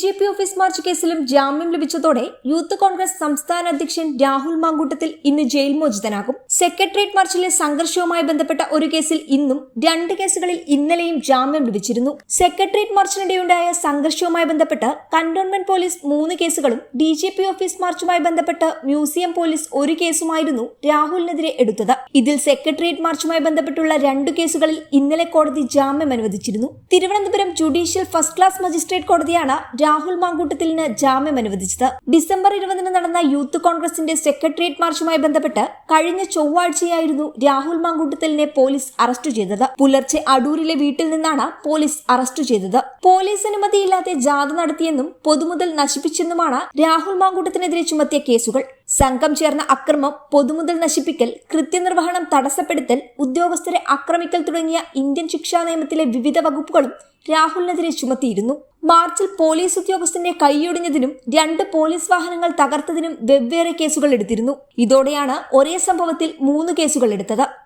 J P office March കേസിലും ജാമ്യം ലഭിച്ചതോടെ യൂത്ത് കോൺഗ്രസ് സംസ്ഥാന അധ്യക്ഷൻ രാഹുൽ മാങ്കൂട്ടത്തിൽ ഇന്ന് ജയിൽ മോചിതനാകും. സെക്രട്ടേറിയറ്റ് മാർച്ചിലെ സംഘർഷവുമായി ബന്ധപ്പെട്ട ഒരു കേസിൽ ഇന്നും രണ്ട് കേസുകളിൽ ഇന്നലെയും ജാമ്യം ലഭിച്ചിരുന്നു. സെക്രട്ടേറിയറ്റ് മാർച്ചിനിടെയുണ്ടായ സംഘർഷവുമായി ബന്ധപ്പെട്ട് കന്റോൺമെന്റ് പോലീസ് മൂന്ന് കേസുകളും ഡി ജെ പി ഓഫീസ് മാർച്ചുമായി ബന്ധപ്പെട്ട് മ്യൂസിയം പോലീസ് ഒരു കേസുമായിരുന്നു രാഹുലിനെതിരെ എടുത്തത്. ഇതിൽ സെക്രട്ടേറിയറ്റ് മാർച്ചുമായി ബന്ധപ്പെട്ടുള്ള രണ്ടു കേസുകളിൽ ഇന്നലെ കോടതി ജാമ്യം അനുവദിച്ചിരുന്നു. Thiruvananthapuram judicial first class magistrate കോടതിയാണ് രാഹുൽ മാങ്കൂട്ടത്തിലിന് ജാമ്യം അനുവദിച്ചത്. ഡിസംബർ ഇരുപതിന് നടന്ന യൂത്ത് കോൺഗ്രസിന്റെ സെക്രട്ടേറിയറ്റ് മാർച്ചുമായി ബന്ധപ്പെട്ട് കഴിഞ്ഞ ചൊവ്വാഴ്ചയായിരുന്നു രാഹുൽ മാങ്കൂട്ടത്തിലിനെ പോലീസ് അറസ്റ്റ് ചെയ്തത്. പുലർച്ചെ അടൂരിലെ വീട്ടിൽ നിന്നാണ് പോലീസ് അറസ്റ്റ് ചെയ്തത്. പോലീസ് അനുമതിയില്ലാതെ ജാഥ നടത്തിയെന്നും പൊതുമുതൽ നശിപ്പിച്ചെന്നുമാണ് രാഹുൽ മാങ്കൂട്ടത്തിനെതിരെ ചുമത്തിയ കേസുകൾ. സംഘം ചേർന്ന അക്രമം പൊതുമുതൽ നശിപ്പിക്കൽ കൃത്യനിർവഹണം തടസ്സപ്പെടുത്തൽ ഉദ്യോഗസ്ഥരെ ആക്രമിക്കൽ തുടങ്ങിയ ഇന്ത്യൻ ശിക്ഷാ നിയമത്തിലെ വിവിധ വകുപ്പുകളും രാഹുലിനെതിരെ ചുമത്തിയിരുന്നു. മാർച്ചിൽ പോലീസ് ഉദ്യോഗസ്ഥന്റെ കൈയൊടിഞ്ഞതിനും രണ്ട് പോലീസ് വാഹനങ്ങൾ തകർത്തതിനും വെവ്വേറെ കേസുകൾ എടുത്തിരുന്നു. ഇതോടെയാണ് ഒരേ സംഭവത്തിൽ മൂന്ന് കേസുകൾ എടുത്തത്.